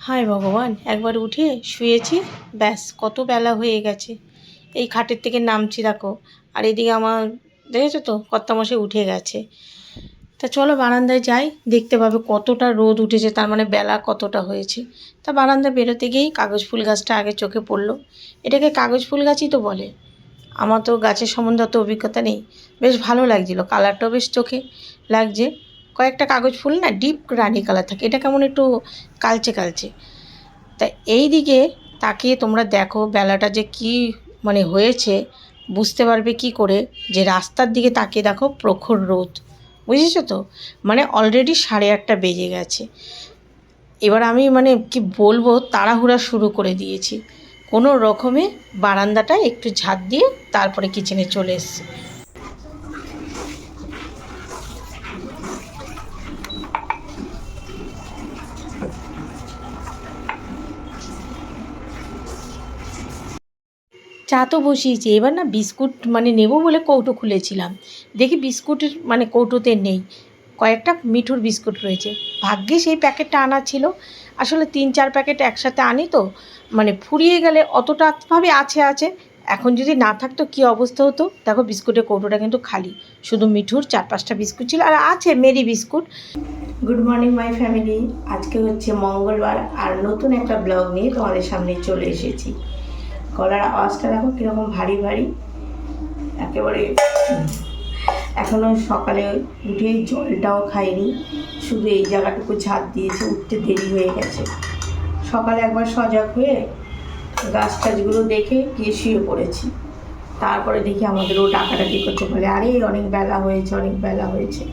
হায় ভগবান, একবার উঠে শুয়েছি, ব্যাস, কত বেলা হয়ে গেছে। এই খাটের থেকে নামছি, দেখো। আর এদিকে আমার, দেখেছ তো, কর্তামশাই উঠে গেছে। তা চলো বারান্দায় যাই, দেখতে পাবে কতটা রোদ উঠেছে, তার মানে বেলা কতটা হয়েছে। তা বারান্দায় বেরোতে গিয়েই কাগজ ফুল গাছটা আগে চোখে পড়ল। এটাকে কাগজ ফুল গাছই তো বলে। আমার তো গাছের সম্বন্ধে অত অভিজ্ঞতা নেই। বেশ ভালো লাগছিল, কালারটাও বেশ চোখে লাগছে। কয়েকটা কাগজ ফুল না ডিপ রানি কালার থাকে, এটা কেমন একটু কালচে কালচে। তা এই দিকে তাকিয়ে তোমরা দেখো বেলাটা যে কি মানে হয়েছে, বুঝতে পারবে কি করে? যে রাস্তার দিকে তাকিয়ে দেখো প্রখর রোদ। বুঝেছ তো? মানে অলরেডি সাড়ে আটটা বেজে গেছে। এবার আমি মানে কি বলব, তাড়াহুড়া শুরু করে দিয়েছি। কোনো রকমে বারান্দাটা একটু ঝাঁপ দিয়ে তারপরে কিচেনে চলে এসেছি। চা তো বসিয়েছি, এবার না বিস্কুট মানে নেব বলে কৌটো খুলেছিলাম। দেখি বিস্কুটের মানে কৌটোতে নেই, কয়েকটা মিঠুর বিস্কুট রয়েছে। ভাগ্যে সেই প্যাকেটটা আনা ছিল, আসলে তিন চার প্যাকেট একসাথে আনি তো মানে ফুরিয়ে গেলে অতটাভাবে আছে আছে, এখন যদি না থাকতো কী অবস্থা হতো? দেখো বিস্কুটের কৌটোটা কিন্তু খালি, শুধু মিঠুর চার পাঁচটা বিস্কুট ছিল আর আছে Marie biscuit. Good morning my family আজকে হচ্ছে মঙ্গলবার আর নতুন একটা ব্লগ নিয়ে তোমাদের সামনে চলে এসেছি। গলার আওয়াজটা দেখো কীরকম ভারী ভারী। একেবারে এখনও সকালে উঠে জলটাও খাইনি, শুধু এই জায়গাটুকু ঝাঁট দিয়েছে, উঠতে দেরি হয়ে গেছে। সকালে একবার সজাগ হয়ে গাছ টাছগুলো দেখে গিয়ে শুয়ে পড়েছি। তারপরে দেখি আমাদেরও ডাকাডাকি করছে বলে, আরে, অনেক বেলা হয়েছে, অনেক বেলা হয়েছে।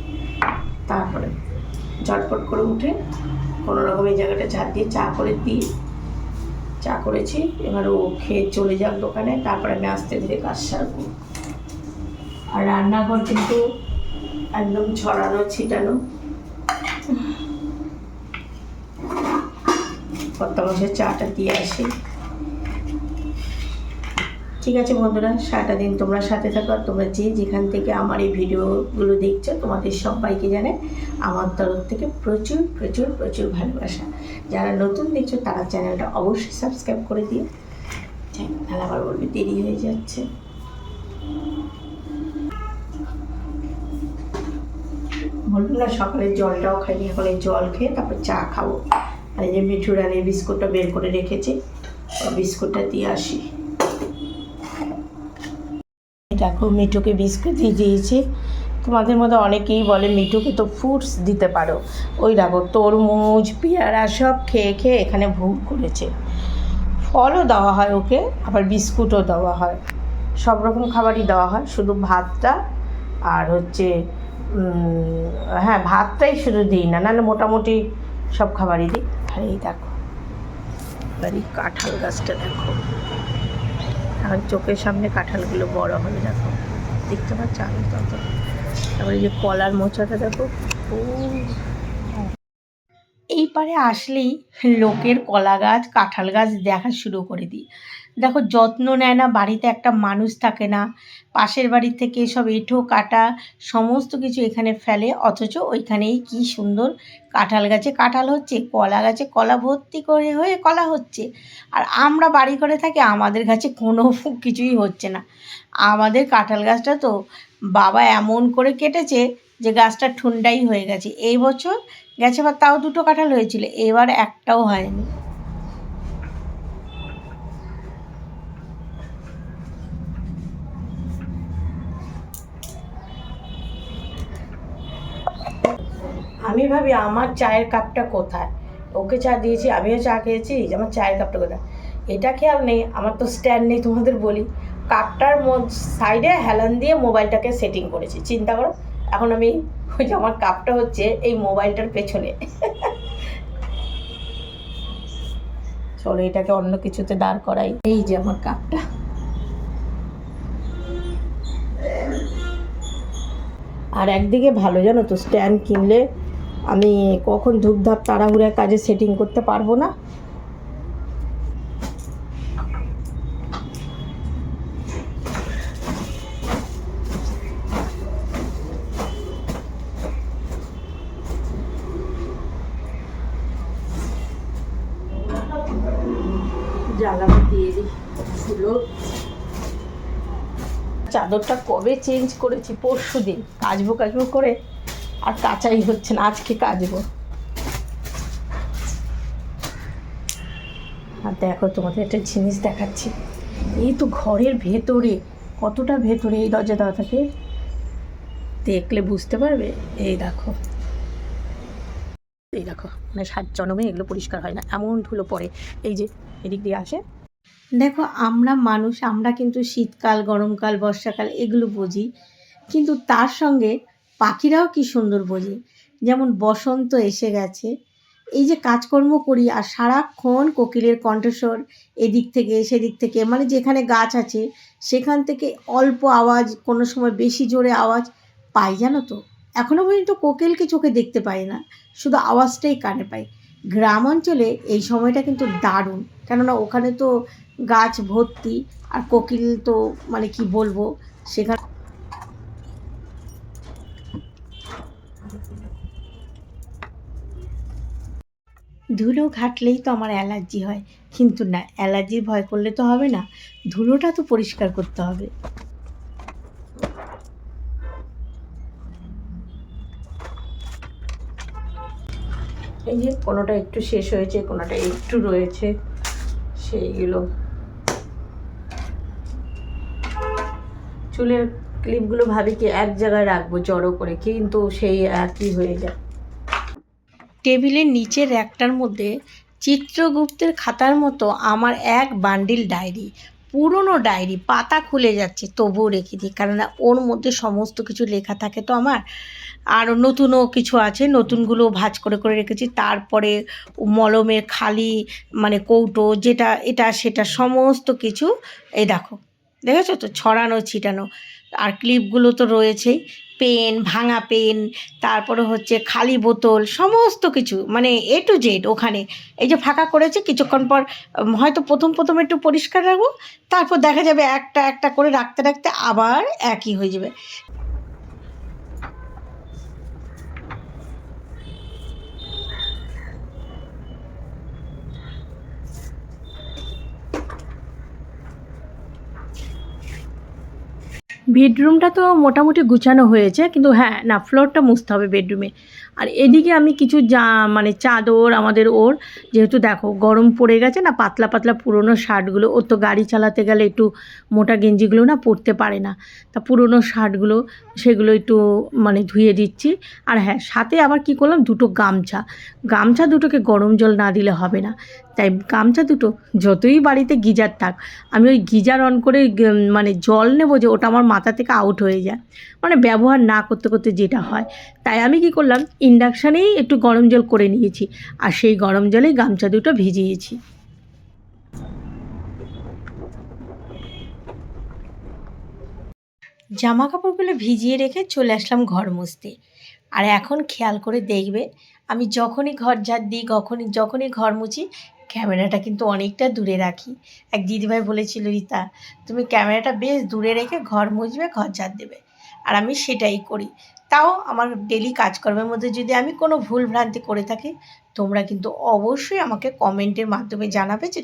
তারপরে ঝটপট করে উঠে কোনো রকম এই জায়গাটা ঝাঁট দিয়ে চা করে দিই। চা করেছি। এবার ও খেয়ে চলে যাক দোকানে, তারপরে আমি আস্তে ধীরে কাজ সারবো। আর রান্নাঘর কিন্তু একদম ছড়ানো, ছিটানো। কত মাসের চাটা দিয়ে আসি ঠিক আছে বন্ধুরা, সারাটা দিন তোমরা সাথে থাকো আর তোমরা যে যেখান থেকে আমার এই ভিডিওগুলো দেখছ, তোমাদের সবাইকে জানে আমার তরফ থেকে প্রচুর প্রচুর প্রচুর ভালোবাসা। যারা নতুন দেখছ, তারা চ্যানেলটা অবশ্যই সাবস্ক্রাইব করে দিও। তাহলে আবার বলবে, দেরি হয়ে যাচ্ছে। বললাম না, সকালে জলটাও খাইনি, এখন এই জল খেয়ে তারপর চা খাব। আর এই যে মিঠু রানের বিস্কুটটা বের করে রেখেছি বিস্কুটটা দিয়ে আসি। দেখো, মিঠুকে বিস্কুট দিয়ে দিয়েছি। তোমাদের মধ্যে অনেকেই বলে, মিঠুকে তো ফ্রুটস দিতে পারো। ওই দেখো, তরমুজ, পেয়ারা সব খেয়ে খেয়ে এখানে ভুল করেছে। ফলও দেওয়া হয় ওকে, আবার বিস্কুটও দেওয়া হয়। সব রকম খাবারই দেওয়া হয়, শুধু ভাতটা আর হচ্ছে হ্যাঁ ভাতটাই শুধু দিই না, নাহলে মোটামুটি সব খাবারই দিই। আর এই দেখো, এবার এই কাঁঠাল গাছটা দেখো। এখন চোখের সামনে কাঁঠালগুলো বড় হবে, দেখো। দেখতে পাচ্ছ আমি তত তারপরে যে কলার মোচাটা, দেখো। এই পারে আসলেই লোকের কলা গাছ কাঁঠাল গাছ দেখা শুরু করে দিই। দেখো, যত্ন নেয় না, বাড়িতে একটা মানুষ থাকে না। পাশের বাড়ি থেকে সব এঁঠো, কাটা, সমস্ত কিছু এখানে ফেলে, অথচ ওইখানেই কি সুন্দর কাঁঠাল গাছে। কাঁঠাল হচ্ছে কলা গাছে, কলা ভর্তি করে হয়ে কলা হচ্ছে। আর আমরা বাড়ি করে থাকি, আমাদের গাছে কোনো কিছুই হচ্ছে না। আমাদের কাঁঠাল গাছটা তো বাবা এমন করে কেটেছে যে গাছটা ঠুন্ডাই হয়ে গেছে। এই বছর গেছে বা তাও দুটো কাঁঠাল হয়েছিল, এবার একটাও হয়নি। আমি ভাবি, আমার চায়ের কাপটা কোথায়? ওকে চা দিয়েছি, আমিও চা খেয়েছি আমার চায়ের কাপটা কোথায়? এটা খেয়াল নেই, আমার তো স্ট্যান্ড নেই তোমাদের বলি। কাপটার সাইডে হেলান দিয়ে মোবাইলটাকে সেটিং করেছি, চিন্তা করো। এখন আমি, ওই যে আমার কাপটা হচ্ছে এই মোবাইলটার পেছনে। চলো এটাকে অন্য কিছুতে দাঁড় করাই। এই যে আমার কাপটা। আর একদিকে ভালো জানো তো স্ট্যান্ড কিনলে আমি কখন ধূপধাপ তাড়াহুড়ার কাজে সেটিং করতে পারব না? দিয়ে চাদরটা কবে চেঞ্জ করেছি? পরশু দিন কাচবো কাজবো করে আর কাচাই হচ্ছে না, আজকে কাচবো। আর দেখো তোমাদের একটা জিনিস দেখাচ্ছি। এই তো ঘরের ভেতরে, কতটা ভেতরে এই দরজা দেওয়া থাকে দেখলে বুঝতে পারবে। এই দেখো। এই দেখো মানে সাত জনমে এগুলো পরিষ্কার হয় না, এমন ধুলো পড়ে। এই যে, এদিক দিয়ে আসে। দেখো, আমরা মানুষ, আমরা কিন্তু শীতকাল, গরমকাল, বর্ষাকাল এগুলো বুঝি। কিন্তু তার সঙ্গে পাখিরাও কি সুন্দর বোঝে যেমন বসন্ত এসে গেছে। এই যে কাজকর্ম করি আর সারাক্ষণ কোকিলের কণ্ঠস্বর এদিক থেকে, সেদিক থেকে মানে যেখানে গাছ আছে, সেখান থেকে অল্প আওয়াজ, কোনো সময় বেশি জোরে আওয়াজ পাই, জানো তো? এখনও পর্যন্ত কোকিলকে চোখে দেখতে পাই না, শুধু আওয়াজটাই কানে পাই। গ্রাম অঞ্চলে এই সময়টা কিন্তু দারুণ, কেননা ওখানে তো গাছ ভর্তি আর কোকিল তো মানে কি বলব, সেখানে ধুলো ঘাটলেই তো আমার অ্যালার্জি হয়। কিন্তু না, অ্যালার্জির ভয় করলে তো হবে না। ধুলোটা তো পরিষ্কার করতে হবে। এই যে কোনোটা একটু শেষ হয়েছে, কোনোটা একটু রয়েছে, সেইগুলো। চুলের ক্লিপগুলো ভাবি কি এক জায়গায় রাখব জড়ো করে, কিন্তু সেই একই হয়ে যায়। টেবিলের নিচের র্যাকটার মধ্যে চিত্রগুপ্তের খাতার মতো আমার এক বান্ডিল ডায়েরি। পুরনো ডায়েরি, পাতা খুলে যাচ্ছে, তবুও রেখে দিই কারণ ওর মধ্যে সমস্ত কিছু লেখা থাকে তো আমার। আর নতুনও কিছু আছে, নতুনগুলো ভাজ করে করে রেখেছি, তারপরে মলমের খালি মানে কৌটো, যেটা, এটা, সেটা, সমস্ত কিছু, এই দেখো, দেখেছ তো? ছড়ানো, ছিটানো, আর ক্লিপগুলো তো রয়েছেই। পেন, ভাঙা পেন, তারপরে হচ্ছে খালি বোতল, সমস্ত কিছু মানে এ টু জেড ওখানে। এই যে ফাঁকা করেছে, কিছুক্ষণ পর হয়তো প্রথম প্রথম একটু পরিষ্কার রাখব, তারপর দেখা যাবে একটা একটা করে রাখতে রাখতে আবার একই হয়ে যাবে। বেডরুমটা তো মোটামুটি গুছানো হয়েছে, কিন্তু হ্যাঁ না ফ্লোরটা মুছতে হবে বেডরুমে। আর এদিকে আমি কিছু যা মানে চাদর, আমাদের ওর, যেহেতু দেখো গরম পড়ে গেছে না, পাতলা পাতলা পুরনো শার্টগুলো, ওর তো গাড়ি চালাতে গেলে একটু মোটা গেঞ্জিগুলো না পরতে পারে না। তা পুরনো শার্টগুলো, সেগুলো একটু মানে ধুয়ে দিচ্ছি। আর হ্যাঁ সাথে আবার কি করলাম, দুটো গামছা। গামছা দুটোকে গরম জল না দিলে হবে না। তাই গামছা দুটো, যতই বাড়িতে গিজার থাক, আমি ওই গিজার অন করে মানে জল নেব যে ওটা আমার মাথা থেকে আউট হয়ে যায়। মানে ব্যবহার না করতে করতে যেটা হয়। তাই আমি কি করলাম ইন্ডাকশানেই একটু গরম জল করে নিয়েছি আর সেই গরম জলেই গামছা দুটো ভিজিয়েছি। জামা কাপড়গুলো ভিজিয়ে রেখে চলে আসলাম ঘর মুছতে। আর এখন খেয়াল করে দেখবে, আমি যখনই ঘর ঝাড় দিই কখনই যখনই ঘর মুছি ক্যামেরাটা কিন্তু অনেকটা দূরে রাখি। এক দিদিভাই বলেছিল, রীতা, তুমি ক্যামেরাটা বেশ দূরে রেখে ঘর মুছবে, ঘর ঝাড় দেবে। আর আমি সেটাই করি। তাও আমার ডেলি কাজকর্মের মধ্যে যদি আমি কোনো ভুল ভ্রান্তি করে থাকি, তোমরা কিন্তু অবশ্যই আমাকে কমেন্টের মাধ্যমে জানাবে যে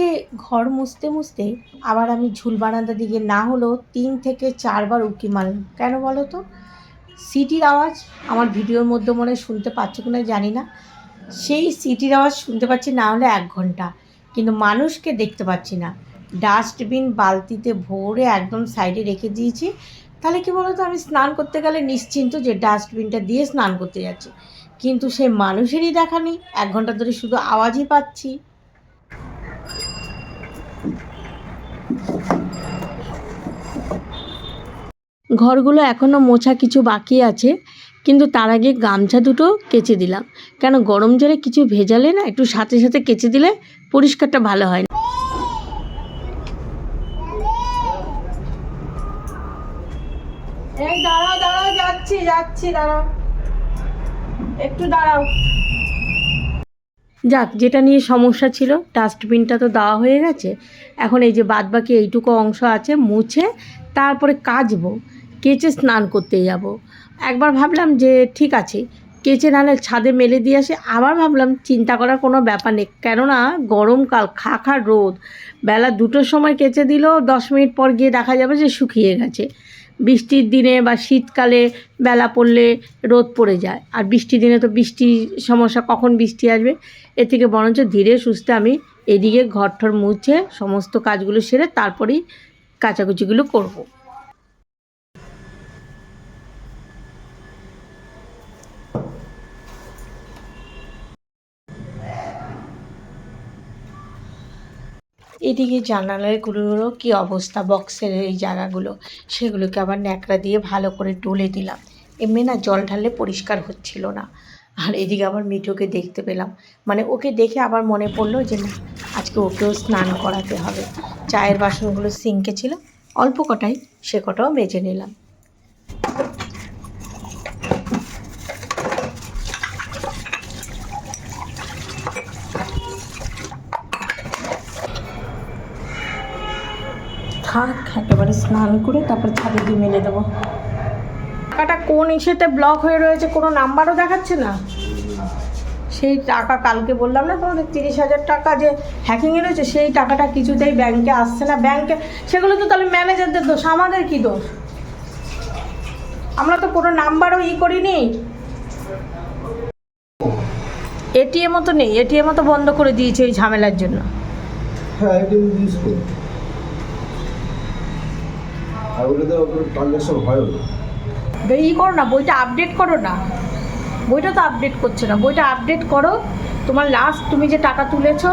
এদিকে ঘর মুছতে মুছতে আবার আমি ঝুল বারান্দার দিকে না হলেও তিন থেকে চারবার উঁকি মারলাম। কেন বলো তো? সিটির আওয়াজ আমার ভিডিওর মধ্যে মনে শুনতে পাচ্ছ কিনা জানি না। সেই সিটির আওয়াজ শুনতে পাচ্ছি না হলে এক ঘণ্টা। কিন্তু মানুষকে দেখতে পাচ্ছি না। ডাস্টবিন বালতিতে ভরে একদম সাইডে রেখে দিয়েছি। তাহলে কি বলো তো, আমি স্নান করতে গেলে নিশ্চিন্ত যে ডাস্টবিনটা দিয়ে স্নান করতে যাচ্ছি। কিন্তু সে মানুষেরই দেখা নেই। এক ঘণ্টা ধরে শুধু আওয়াজই পাচ্ছি। ঘরগুলো এখনও মোছা কিছু বাকি আছে, কিন্তু তার আগে গামছা দুটো কেচে দিলাম। কেন গরম জলে কিছু ভেজালে না, একটু সাথে সাথে কেচে দিলে পরিষ্কারটা ভালো হয় এই দাঁড়াও দাঁড়াও, যাচ্ছি যাচ্ছি, দাঁড়াও। একটু দাঁড়াও। যাক, যেটা নিয়ে সমস্যা ছিল, ডাস্টবিনটা তো দেওয়া হয়ে গেছে। এখন এই যে বাদবাকি এইটুকু অংশ আছে, মুছে তারপরে কাচবো, কেচে স্নান করতে যাব। একবার ভাবলাম যে ঠিক আছে, কেচে নাহলে ছাদে মেলে দিয়ে আসে। আবার ভাবলাম চিন্তা করার কোনো ব্যাপার নেই, কেননা গরমকাল খাখা রোদ। বেলা দুটোর সময় কেচে দিলেও দশ মিনিট পর গিয়ে দেখা যাবে যে শুকিয়ে গেছে। বৃষ্টির দিনে বা শীতকালে বেলা পড়লে রোদ পড়ে যায় আর বৃষ্টির দিনে তো বৃষ্টি সমস্যা, কখন বৃষ্টি আসবে এর থেকে বরঞ্চ ধীরে সুস্থে আমি এদিকে ঘর ঠর মুছে সমস্ত কাজগুলো সেরে তারপরেই কাচাকুচিগুলো করব। এদিকে জানালাগুলোরও কি অবস্থা বক্সের এই জায়গাগুলো? সেগুলোকে আবার ন্যাকড়া দিয়ে ভালো করে ডলে দিলাম। এমনি না জল ঢাললে পরিষ্কার হচ্ছিল না। আর এদিকে আবার মিঠুকে দেখতে পেলাম। মানে ওকে দেখে আবার মনে পড়ল যে, না, আজকে ওকেও স্নান করাতে হবে। চায়ের বাসনগুলো সিঙ্কে ছিল। অল্প কটাই সে কটাও মেজে নিলাম। থাক একেবারে স্নান করে তারপর ছাদে দিয়ে মেলে দেবো। টাকাটা কোন ইসেতে ব্লক হয়ে রয়েছে, কোনো নাম্বারও দেখাচ্ছে না। সেই টাকা কালকে বললাম না তোমাদের তিরিশ হাজার টাকা যে হ্যাকিংয়ে রয়েছে, সেই টাকাটা কিছুতেই ব্যাংকে আসছে না। ব্যাংকে সেগুলো তো তাহলে ম্যানেজারদের দোষ, আমাদের কি দোষ? আমরা তো কোনো নাম্বারও ই করিনি। এটিএমও তো নেই এটিএমও তো বন্ধ করে দিয়েছে এই ঝামেলার জন্য। হ্যাঁ আর ওটাতে ট্রানজ্যাকশন হয় না। করো না, বইটা আপডেট করো না। বইটা তো আপডেট করছে না। বইটা আপডেট করো। তোমার লাস্ট তুমি যে টাকা তুলেছো।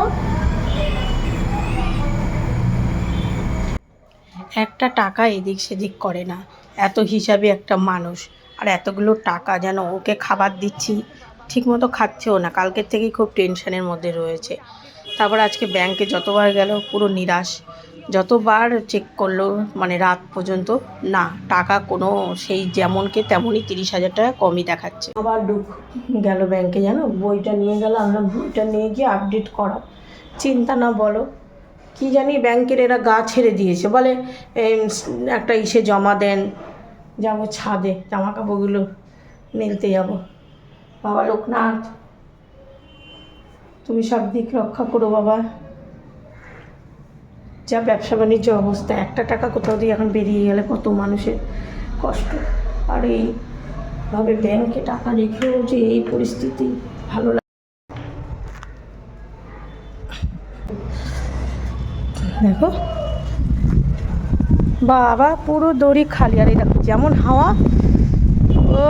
একটা টাকা এদিক সেদিক করে না। এত হিসাবে একটা মানুষ। আর এতগুলো টাকা যেন ওকে খাবার দিচ্ছি, ঠিকমতো খাচ্ছেও না। কালকের থেকেই খুব টেনশনের মধ্যে রয়েছে। তারপর আজকে ব্যাংকে যতবার গেল, পুরো নিরাশ। যতবার চেক করল মানে রাত পর্যন্ত, না, টাকা কোনো সেই যেমনকে তেমনই তিরিশ হাজার টাকা কমই দেখাচ্ছে। আবার ঢুক, গেল ব্যাংকে জানো? বইটা নিয়ে গেল, আমরা বইটা নিয়ে গিয়ে আপডেট করা চিন্তা না বলো, কি জানি ব্যাংকের এরা গা ছেড়ে দিয়েছে। বলে একটা ইসে জমা দেন, যাব ছাদে জামা কাপড়গুলো মেলতে যাব। বাবা লোকনাথ, তুমি সব দিক রক্ষা করো বাবা। যা ব্যবসা বাণিজ্য অবস্থা, একটা টাকা কোথাও দিয়ে এখন বেরিয়ে গেলে কত মানুষের কষ্ট। আর এইভাবে ব্যাংকে টাকা রেখেও যে এই পরিস্থিতি ভালো লাগে। দেখো। বাবা, পুরো দড়ি খালি। আর এই দেখো, যেমন হাওয়া ও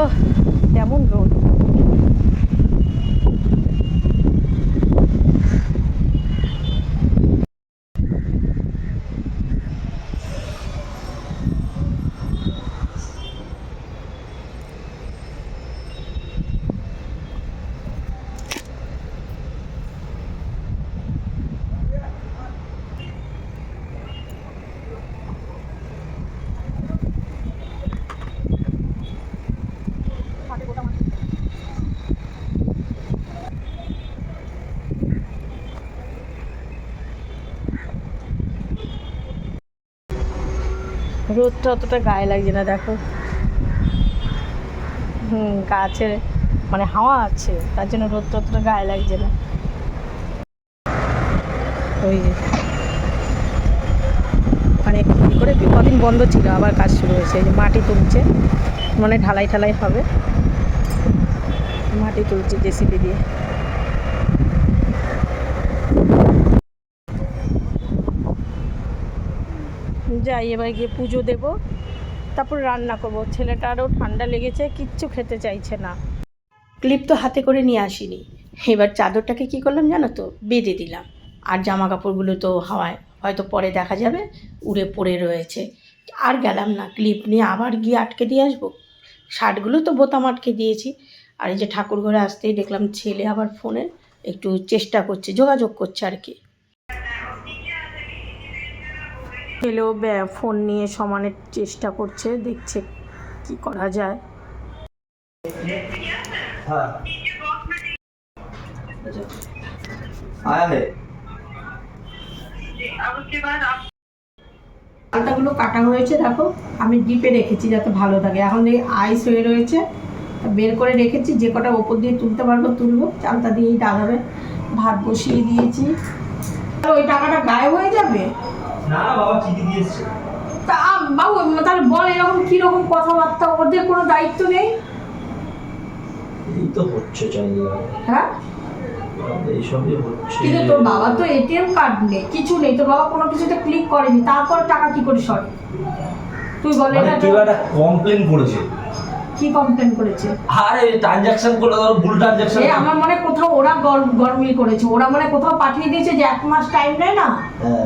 তেমন রোদ। রোদটা অতটা গায়ে লাগছে না, দেখো। হুম, গাছের মানে হাওয়া আছে, তার জন্য রোদটা অতটা গায়ে লাগছে না। ওই মানে কী করে কদিন বন্ধ ছিল, আবার কাজ শুরু হয়েছে যে মাটি তুলছে মানে ঢালাই ঢালাই হবে। মাটি তুলছে জেসিবি দিয়ে। যাই, এবার গিয়ে পুজো দেব, তারপর রান্না করব। ছেলেটারও ঠান্ডা লেগেছে, কিচ্ছু খেতে চাইছে না। ক্লিপ তো হাতে করে নিয়ে আসিনি। এবার চাদরটাকে কি করলাম জানো তো? বেঁধে দিলাম। আর জামা কাপড়গুলো তো হাওয়ায়, হয়তো পরে দেখা যাবে, উড়ে পড়ে রয়েছে। আর গেলাম না, ক্লিপ নিয়ে আবার গিয়ে আটকে দিয়ে আসব। শার্টগুলো তো বোতাম আটকে দিয়েছি। আর এই যে ঠাকুর ঘরে আসতেই দেখলাম ছেলে আবার ফোনে একটু চেষ্টা করছে, যোগাযোগ করছে আর কি। ছেলেও ব্যা- ফোন নিয়ে সমানের চেষ্টা করছে দেখছে কি করা যায় हाँ आया है আলতাগুলো কাটা হয়েছে দেখো আমি ডিপে রেখেছি যাতে ভালো থাকে এখন এই আইস হয়ে রয়েছে বের করে রেখেছি যে কটা ওপর দিয়ে তুলতে পারবো তুলবো চালটা দিয়েই ডাল হবে ভাত বসিয়ে দিয়েছি আর ওই টাকাটা গায়েব হয়ে যাবে না বাবা চিঠি দিয়ে তা বাবু তাহলে বল এরকম কথাবার্তা? ওদের কোনো দায়িত্ব নেই? এই তো হচ্ছে চাইলে। হ্যাঁ? এইসবই হচ্ছে। কিন্তু তোর বাবা তো এটিএম কার্ড নেই কিছু নেই। তোর বাবা কোনো কিছুতে ক্লিক করেনি তারপর টাকা কি করে সরে? তুই বল মানে এটা কেউ একটা কমপ্লেন করেছে। কি কমপ্লেন করেছে? আরে ট্রানজাকশন করলে ধরো ভুল ট্রানজাকশন এ আমার মনে কোথাও ওরা গরমিল করেছে। ওরা মানে কোথাও পাঠিয়ে দিয়েছে যে এক মাস টাইম নেয় না? হ্যাঁ।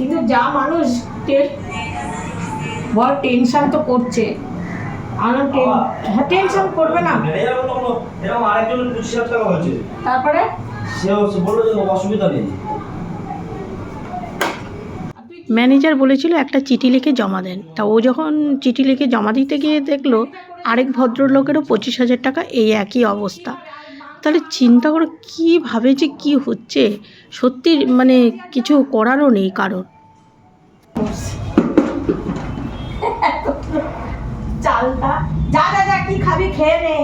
কিন্তু যা মানুষ বল টেনশন তো করছে। আমার হ্যাঁ টেনশন করবে না। ম্যানেজার বলল এরকম আরেকজন পঁচিশ হাজার টাকা হয়েছে তারপরে? সে বলল যে অসুবিধা নেই। ম্যানেজার বলেছিল একটা চিঠি লিখে জমা দেন। তা ও যখন চিঠি লিখে জমা দিতে গিয়ে দেখল আরেক ভদ্রলোকেরও পঁচিশ হাজার টাকা এই একই অবস্থা। তাহলে চিন্তা করো কীভাবে যে কি হচ্ছে? সত্যি মানে কিছু করারও নেই চালটা যা কি খাবি খেয়ে নে।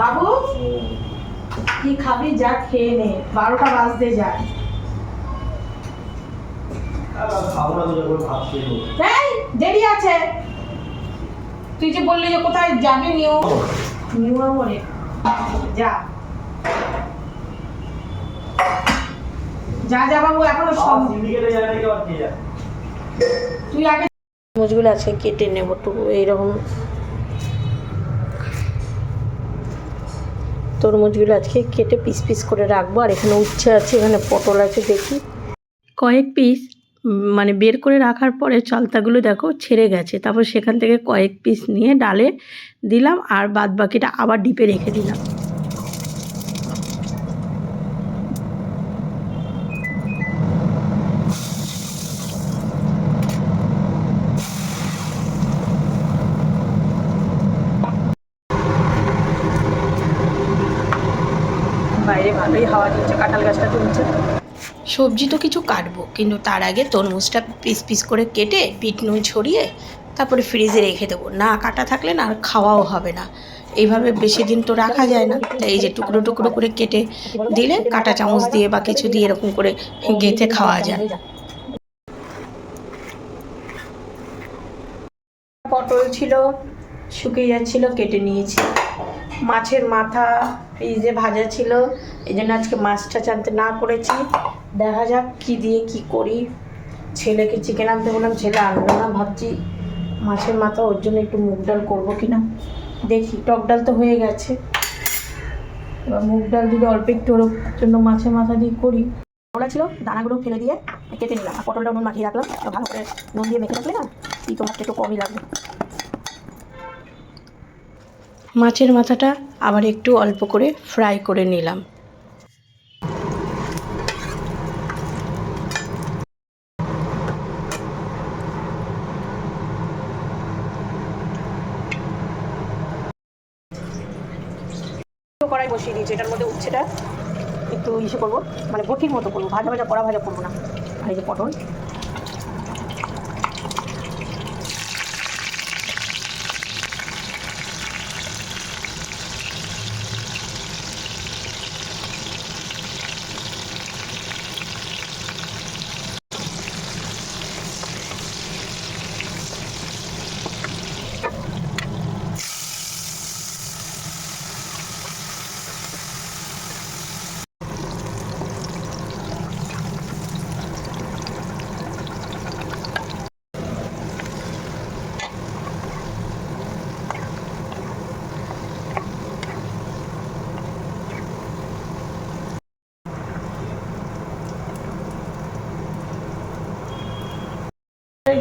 বাবু, কি খাবি যা, খেয়ে নে। বারোটা বাজতে দেরি আছে। তুই যে বললি যে কোথায় যাবি নিউ নিউ আমরে। যা। যা যা বাবু এখনও সব সিন্ডিকেটে যায় নাকি আবার কে যায় তুই আগে তরমুজগুলো আছে কেটে নেব একটু এইরকম। তরমুজগুলো আজকে কেটে পিস পিস করে রাখব আর এখানে উচ্ছে আছে এখানে পটল আছে দেখি। কয়েক পিস মানে বের করে রাখার পরে চালতাগুলো দেখো ছেড়ে গেছে। তারপর সেখান থেকে কয়েক পিস নিয়ে ডালে দিলাম আর বাদ বাকিটা আবার ডিপে রেখে দিলাম বাইরে ভালোই হাওয়া দিচ্ছে কাঁঠাল গাছটা তুলছে সবজি তো কিছু কাটবো, কিন্তু তার আগে তরমুজটা পিস পিস করে কেটে বিট নুন ছড়িয়ে তারপরে ফ্রিজে রেখে দেবো। না কাটা থাকলে না আর খাওয়াও হবে না। এইভাবে বেশি দিন তো রাখা যায় না। তাই এই যে টুকরো টুকরো করে কেটে দিলে কাটা চামচ দিয়ে বা কিছু দিয়ে এরকম করে গেঁথে খাওয়া যায়। পটল ছিল, শুকিয়ে যাচ্ছিল, কেটে নিয়েছি। মাছের মাথা ফ্রিজে ভাজা ছিল, এই জন্য আজকে মাছটা আনতে না করেছি। দেখা যাক কি দিয়ে কি করি। ছেলেকে চিকেন আনতে বললাম, ছেলে, আনবে না। ভাবছি মাছের মাথা, ওর জন্য একটু মুগ ডাল করব কি না দেখি, টক ডাল তো হয়ে গেছে। এবার মুগ ডাল যদি অল্প একটু ওর জন্য মাছের মাথা দিয়ে করি। ওরা ছিল, দানাগুলো ফেলে দিয়ে কেটে নিলাম। পটলটা নুন মাখিয়ে রাখলাম। ভালো করে নুন দিয়ে মেখে রাখলে না কি তোমার একটু কমই লাগবে। মাছের মাথাটা আবার একটু অল্প করে ফ্রাই করে নিলাম। কড়াই বসিয়ে দিয়েছি, এটার মধ্যে উচ্ছেটা একটু ইসে করব মানে বটির মতো করব, ভাজা ভাজা, কড়া ভাজা করব না। আর এই যে পটল।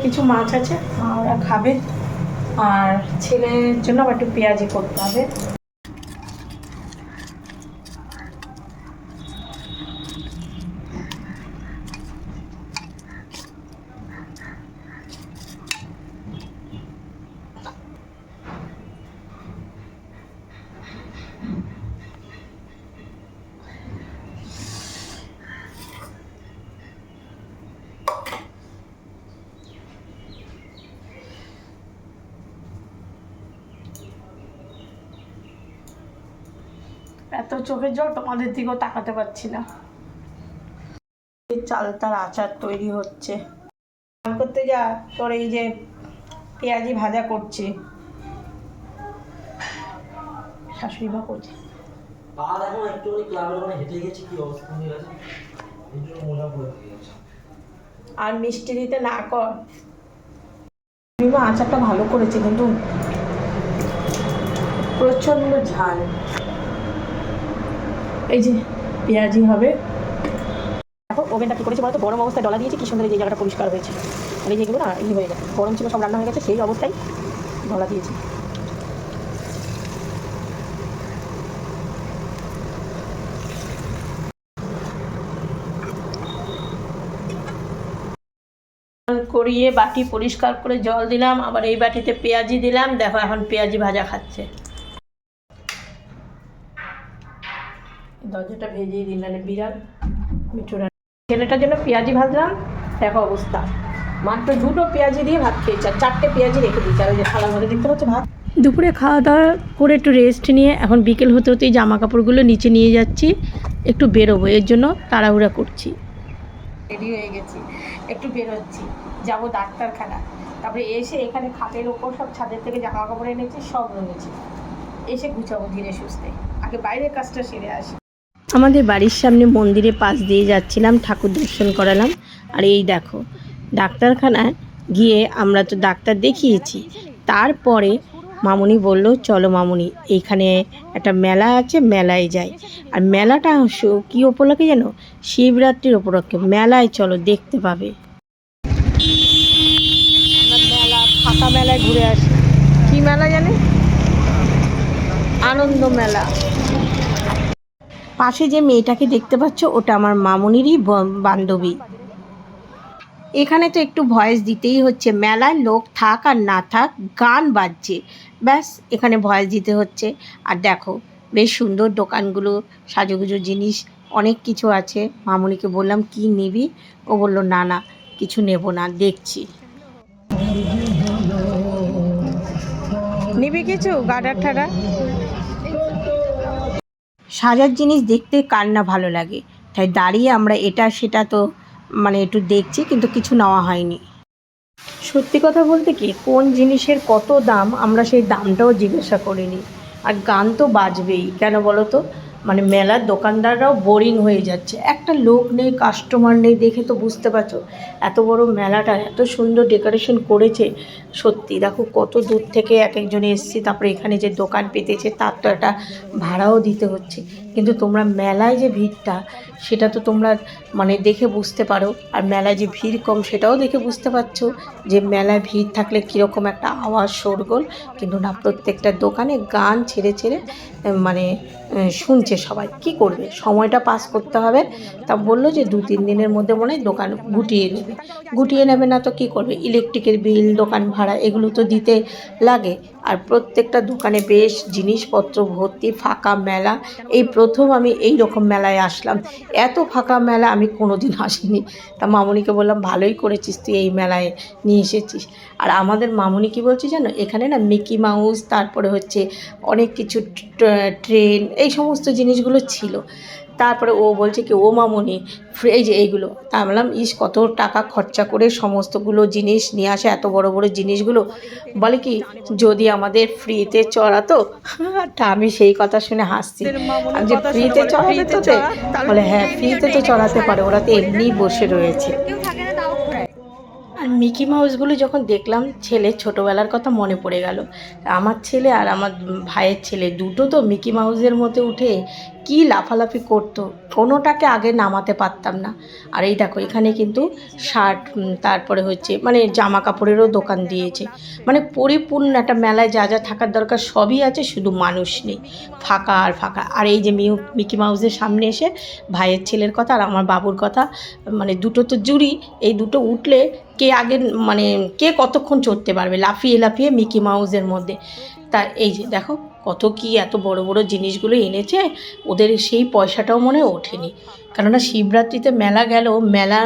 কিছু মাছ আছে ওরা খাবে। আর ছেলের জন্য আবার একটু পেঁয়াজি করতে হবে এত চোখের জল তোমাদের দিকেও তাকাতে পারছি না। এই চালতার আচার তৈরি হচ্ছে। স্নান করতে যা তোর এই যে পেঁয়াজি ভাজা করছে। শাশুড়ি মা করছে। পা দেখো একটুখানি ক্লাবের ওখানে হেঁটে গেছি কি অবস্থা হয়ে গেছে? এই জন্য গেছে। আর মিষ্টি দিতে না কর। আচারটা ভালো করেছে কিন্তু প্রচণ্ড ঝাল। এই যে পেঁয়াজি হবে। দেখো, ওভেনটা কী করেছে বলতো গরম অবস্থায় ডলা দিয়েছে, কি সুন্দর এই জায়গাটা পরিষ্কার হয়েছে। আর এই যেগুলো না ই হয়ে গেছে, গরম ছিল, সব রান্না হয়ে গেছে, সেই অবস্থায় ডলা দিয়েছে। করিয়ে বাটি পরিষ্কার করে জল দিলাম, আবার এই বাটিতে পেঁয়াজি দিলাম, দেখো এখন পেঁয়াজি ভাজা খাচ্ছে। দরজাটা ভেজেই দিলাম বিড়াল মিঠুরা ছেলেটার জন্য পেঁয়াজি ভাজলাম দেখো অবস্থা। মাত্র দুটো পেঁয়াজি দিয়ে ভাত খেয়েছে আর চারটে পেঁয়াজি রেখে দিয়েছে। আর ওই যে থালা ভরে দেখতে পাচ্ছ ভাত? দুপুরে খাওয়া দাওয়া করে একটু রেস্ট নিয়ে এখন বিকেল হতে হতেই জামা কাপড়গুলো নিচে নিয়ে যাচ্ছি। একটু বেরোবো এর জন্য তাড়াহুড়া করছি। রেডি হয়ে গেছি একটু বেরোচ্ছি। যাব ডাক্তারখানা। তারপরে এসে এখানে খাটের ওপর সব ছাদের থেকে জামা কাপড় এনেছি সব রয়েছে এসে গুছাবো ধীরে সুস্থে। আগে বাইরের কাজটা সেরে আসি। আমাদের বাড়ির সামনে মন্দিরে পাশ দিয়ে যাচ্ছিলাম, ঠাকুর দর্শন করালাম। আর এই দেখো, ডাক্তারখানায় গিয়ে আমরা তো ডাক্তার দেখিয়েছি। তারপরে মামুনি বলল, চলো মামুনি, এইখানে একটা মেলা আছে, মেলায় যাই। আর মেলাটা কী উপলক্ষে যেন? শিবরাত্রির উপলক্ষে। মেলায় চলো, দেখতে পাবে। মেলা, ফাঁকা মেলায় ঘুরে আসি। কি মেলা জানে? আনন্দ মেলা। পাশে যে মেয়েটাকে দেখতে পাচ্ছ, ওটা আমার মামুনিরই বান্ধবী। এখানে তো একটু ভয়েস দিতেই হচ্ছে। মেলায় লোক থাক আর না থাক, গান বাজছে। ব্যাস, এখানে ভয়েস দিতে হচ্ছে। আর দেখো, বেশ সুন্দর দোকানগুলো, সাজুগুজু জিনিস, অনেক কিছু আছে। মামুনিকে বললাম, কি নিবি? ও বলল, না না, কিছু নেব না, দেখছি। নিবি কিছু, গাডার ঠাডা সাজার জিনিস দেখতে কার না ভালো লাগে। তাই দাঁড়িয়ে আমরা এটা সেটা তো মানে একটু দেখছি, কিন্তু কিছু নেওয়া হয়নি। সত্যি কথা বলতে কি, কোন জিনিসের কত দাম, আমরা সেই দামটাও জিজ্ঞাসা করিনি। আর গান তো বাজবেই, কেন বলো তো? মানে মেলার দোকানদাররাও বোরিং হয়ে যাচ্ছে। একটা লোক নেই কাস্টমার নেই, দেখে তো বুঝতে পারছ। এত বড় মেলাটা, এত সুন্দর ডেকোরেশন করেছে। সত্যি, দেখো কত দূর থেকে এক একজনে এসছে, তারপরে এখানে যে দোকান পেতেছে, তার তো একটা ভাড়াও দিতে হচ্ছে। কিন্তু তোমরা মেলায় যে ভিড়টা, সেটা তো তোমরা মানে দেখে বুঝতে পারো। আর মেলায় যে ভিড় কম, সেটাও দেখে বুঝতে পারছ যে মেলায় ভিড় থাকলে কীরকম একটা আওয়াজ, শোরগোল। কিন্তু না, প্রত্যেকটা দোকানে গান ছেড়ে ছেড়ে মানে শুনছে সবাই। কি করবে? সময়টা পাস করতে হবে। তা বলল যে দু, তিন দিনের মধ্যে মনে হয় দোকান গুটিয়ে নেবে। গুটিয়ে নেবে না তো কি করবে? ইলেকট্রিকের বিল, দোকান ভাড়া, এগুলো তো দিতে লাগে। আর প্রত্যেকটা দোকানে বেশ জিনিসপত্র, ভর্তি, ফাঁকা মেলা, এই প্রথম আমি এই রকম মেলায় আসলাম। এত ফাঁকা মেলা আমি কোনো দিন আসিনি। তা মামুনিকে বললাম, ভালোই করেছিস তুই এই মেলায় নিয়ে এসেছিস। আর আমাদের মামুনি কি বলছে জানো? এখানে না মিকি মাউস, তারপরে হচ্ছে অনেক কিছু ট্রেন, এই সমস্ত জিনিসগুলো ছিল। তারপরে ও বলছে কি ও মামুনি এই যে এইগুলো। তা আমি বললাম ইস কত টাকা খরচা করে সমস্তগুলো জিনিস নিয়ে আসে এত বড় বড় জিনিসগুলো? বলে কি যদি আমাদের ফ্রিতে চড়াতো? তা আমি সেই কথা শুনে হাসছি। আমি যে ফ্রিতে চড়াবে তো বলে হ্যাঁ ফ্রিতে তো চড়াতে পারে ওরা তো এমনিই বসে রয়েছে। আর মিকি মাউসগুলো যখন দেখলাম ছেলে ছোটোবেলার কথা মনে পড়ে গেল। আমার ছেলে আর আমার ভাইয়ের ছেলে দুটো তো মিকি মাউসের মধ্যে উঠে কি লাফালাফি করতো? কোনোটাকে আগে নামাতে পারতাম না। আর এই দেখো, এখানে কিন্তু শার্ট তারপরে হচ্ছে মানে জামা কাপড়েরও দোকান দিয়েছে। মানে পরিপূর্ণ একটা মেলায় যা যা থাকার দরকার সবই আছে, শুধু মানুষ নেই। ফাঁকা আর ফাঁকা। আর এই যে মিউ, মিকি মাউসের সামনে এসে ভাইয়ের ছেলের কথা আর আমার বাবুর কথা মানে দুটো তো জুড়ি, এই দুটো উঠলে কে আগে মানে কে কতক্ষণ চড়তে পারবে, লাফিয়ে লাফিয়ে মিকি মাউসের মধ্যে। তা এই যে দেখো কত কি এত বড় বড় জিনিসগুলো এনেছে, ওদের সেই পয়সাটাও মনে ওঠেনি। কেননা শিবরাত্রিতে মেলা গেল, মেলা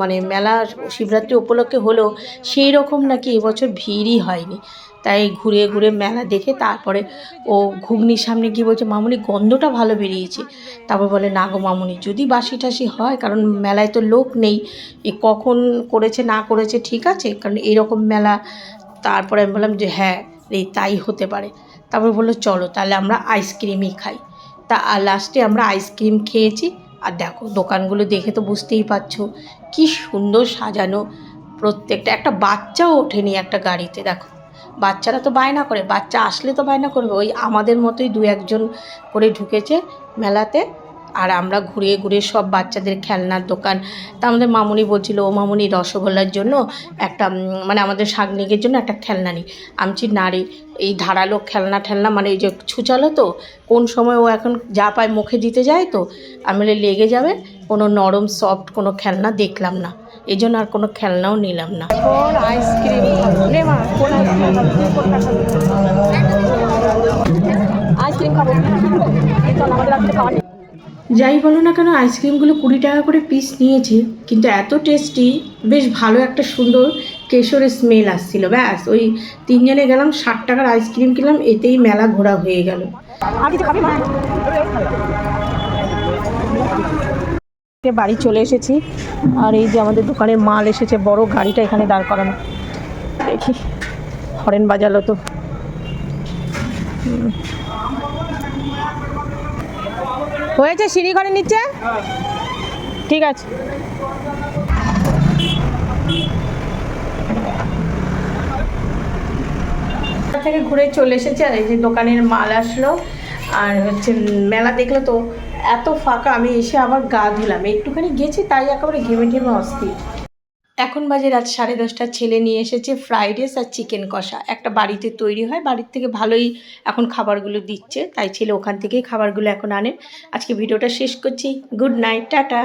মানে মেলা শিবরাত্রি উপলক্ষে হলেও সেই রকম নাকি এবছর ভিড়ই হয়নি। তাই ঘুরে ঘুরে মেলা দেখে তারপরে ও ঘুগনির সামনে গিয়ে বলছে, মামুনি, গন্ধটা ভালো বেরিয়েছে। তারপর বলে, না গো মামুনি, যদি বাসি টাসি হয়, কারণ মেলায় তো লোক নেই, এ কখন করেছে, না করেছে ঠিক আছে? কারণ এরকম মেলা, তারপরে আমি বললাম যে হ্যাঁ এই তাই হতে পারে। তারপর বলল, চলো, তাহলে আমরা আইসক্রিমই খাই। তা লাস্টে আমরা আইসক্রিম খেয়েছি। আর দেখো, দোকানগুলো দেখে তো বুঝতেই পারছ, কি সুন্দর সাজানো। প্রত্যেকটা, একটা বাচ্চাও ওঠেনি একটা গাড়িতে, দেখো। বাচ্চারা তো বায়না করে, বাচ্চা আসলে তো বায়না করবে। ওই আমাদের মতোই দু একজন করে ঢুকেছে মেলাতে। আর আমরা ঘুরিয়ে ঘুরিয়ে সব বাচ্চাদের খেলনার দোকান। তা আমাদের মামুনি বলছিল, ও মামুনি, রসগোল্লার জন্য একটা মানে আমাদের শাগনিকের জন্য একটা খেলনা নিই আমছি নারী এই ধারালো খেলনা ঠেলনা মানে এই যে ছুচালো তো, কোন সময় ও এখন যা পায় মুখে দিতে যায় তো? আমি লেগে যাবে, কোনো নরম সফট কোনো খেলনা দেখলাম না। এই জন্য আর কোনো খেলনাও নিলাম না। আইসক্রিম আমাদের যাই বলো না কেন আইসক্রিমগুলো কুড়ি টাকা করে পিস নিয়েছে, কিন্তু এত টেস্টি বেশ ভালো একটা সুন্দর কেশরের স্মেল আসছিল, ব্যাস। ওই তিনজনে গেলাম, ষাট টাকার আইসক্রিম কিনলাম, এতেই মেলা ঘোরা হয়ে গেল। বাড়ি চলে এসেছি, আর এই যে আমাদের দোকানের মাল এসেছে, বড় গাড়িটা এখানে দাঁড় করানো। দেখি, হরেন বাজালো তো। হয়েছে সিঁড়ি ঘরে নিচ্ছে ঠিক আছে। থেকে ঘুরে চলে এসেছে আর এই যে দোকানের মাল আসলো। আর হচ্ছে মেলা দেখলে তো এত ফাঁকা, আমি এসে আবার গা ধুলাম। একটুখানি গেছি, তাই একেবারে ঘেমে ঘেমে অস্থির। এখন বাজে রাত সাড়ে দশটা ছেলে নিয়ে এসেছে ফ্রাইড রাইস আর চিকেন কষা। একটা বাড়িতে তৈরি হয়, বাড়ির থেকে ভালোই এখন খাবারগুলো দিচ্ছে, তাই ছেলে ওখান থেকেই খাবারগুলো এখন আনে। আজকে ভিডিওটা শেষ করছি। Good night tata.